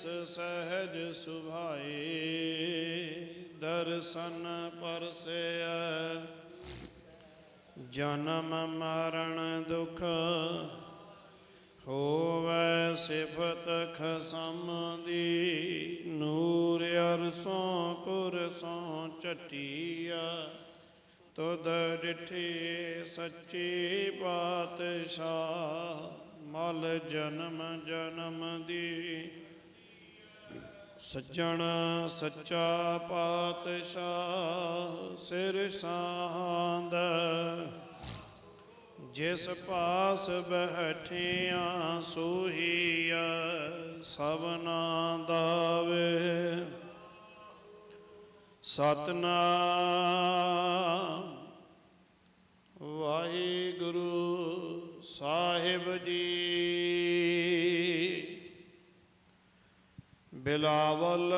ਤਿਸ ਸਹਿਜ ਸੁਭਾਏ ਦਰਸ਼ਨ ਪਰਸੈ ਜਨਮ ਮਰਨ ਦੁਖ ਹੋਵੈ ਸਿਫਤ ਖਸਮ ਦੀ। ਨੂਰ ਅਰਸੋਂ ਕੁਰਸੋਂ ਚਟੀਆ ਤੁਧ ਡਿਠੇ ਸੱਚੀ ਬਾਤ ਸ਼ਾਹ ਮਲ ਜਨਮ ਜਨਮ ਦੀ। ਸੱਜਣ ਸੱਚਾ ਪਾਤਸ਼ਾਹ ਸਿਰ ਸਾਹੰਦ ਜਿਸ ਪਾਸ ਬੈਠਿਆ ਸੋਹੀਆ ਸਭਨਾ ਦਾਵੇ। ਸਤਨਾਮ ਵਾਹਿਗੁਰੂ ਸਾਹਿਬ ਜੀ ਬਿਲਾਵਲ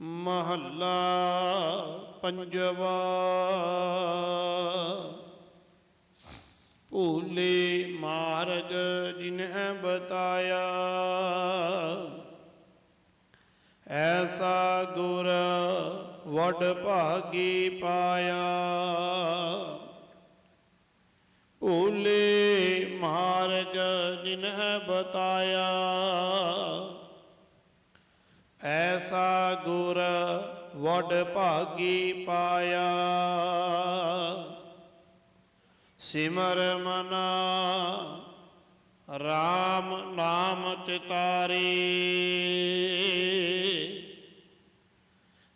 ਮਹੱਲਾ ਪੰਜਵਾ ਭੂਲੇ ਮਹਾਰਜ ਜਿਨਹਿ ਬਤਾਇਆ। ਐਸਾ ਗੁਰ ਵਡ ਭਾਗੀ ਪਾਇਆ। ਭੂਲੇ ਮਾਰਗ ਜਿਨਹਿ ਬਤਾਇਆ। ਐਸਾ ਗੁਰ ਵਡ ਭਾਗੀ ਪਾਇਆ। ਸਿਮਰ ਮਨਾ RAM ਨਾਮ ਚਿਤਾਰੀ।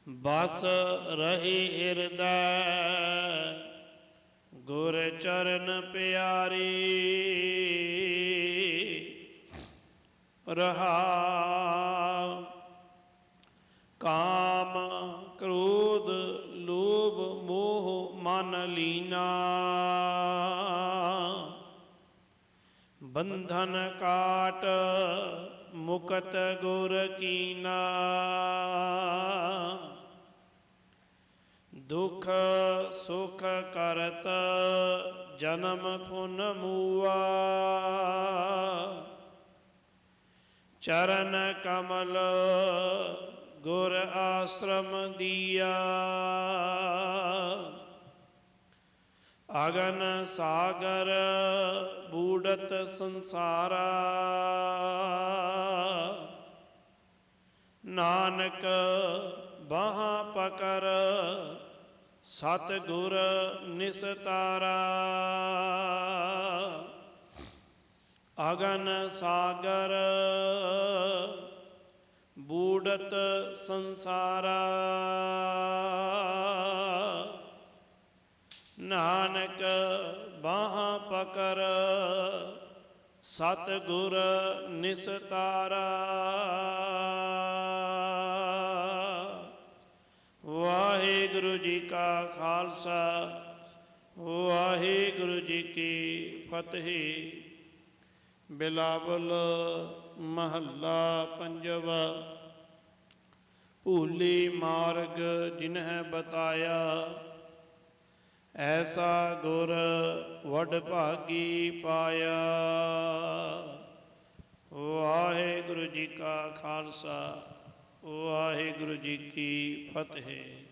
ਬਸ ਰਹੀ ਹਿਰਦੈ ਗੁਰ ਚਰਨ ਪਿਆਰੀ ਰਹਾ ਕਾਮ ਕ੍ਰੋਧ ਲੋਭ ਮੋਹ ਮਨ ਲੀਨਾ। ਬੰਧਨ ਕਾਟ ਮੁਕਤ ਗੁਰ ਕੀਨਾ। ਦੁਖ ਸੁਖ ਕਰਤ ਜਨਮ ਫੁਨ ਮੂਆ। ਚਰਨ ਕਮਲ ਗੁਰ ਆਸ਼ਰਮ ਦੀਆ। ਅਗਨ ਸਾਗਰ ਬੂੜਤ ਸੰਸਾਰਾ। ਨਾਨਕ ਬਾਹਾਂ ਪਕਰ ਸਤ ਗੁਰ ਨਿਸਤਾਰਾ। ਅਗਨ ਸਾਗਰ ਬੂੜਤ ਸੰਸਾਰਾ। ਨਾਨਕ ਬਾਹ ਪਕਰ ਸਤ ਗੁਰ ਨਿਸਤਾਰਾ। ਜੀ ਕਾ ਖਾਲਸਾ, ਵਾਹਿਗੁਰੂ ਜੀ ਕੀ ਫਤਿਹ। ਬਿਲਾਵਲ ਮਹੱਲਾ ਪੰਜਵਾ, ਭੂਲੀ ਮਾਰਗ ਜਿਨਹਿ ਬਤਾਇਆ। ਐਸਾ ਗੁਰ ਵਡ ਭਾਗੀ ਪਾਇਆ। ਵਾਹਿਗੁਰੂ ਜੀ ਕਾ ਖਾਲਸਾ, ਵਾਹਿਗੁਰੂ ਜੀ ਕੀ ਫਤਿਹ।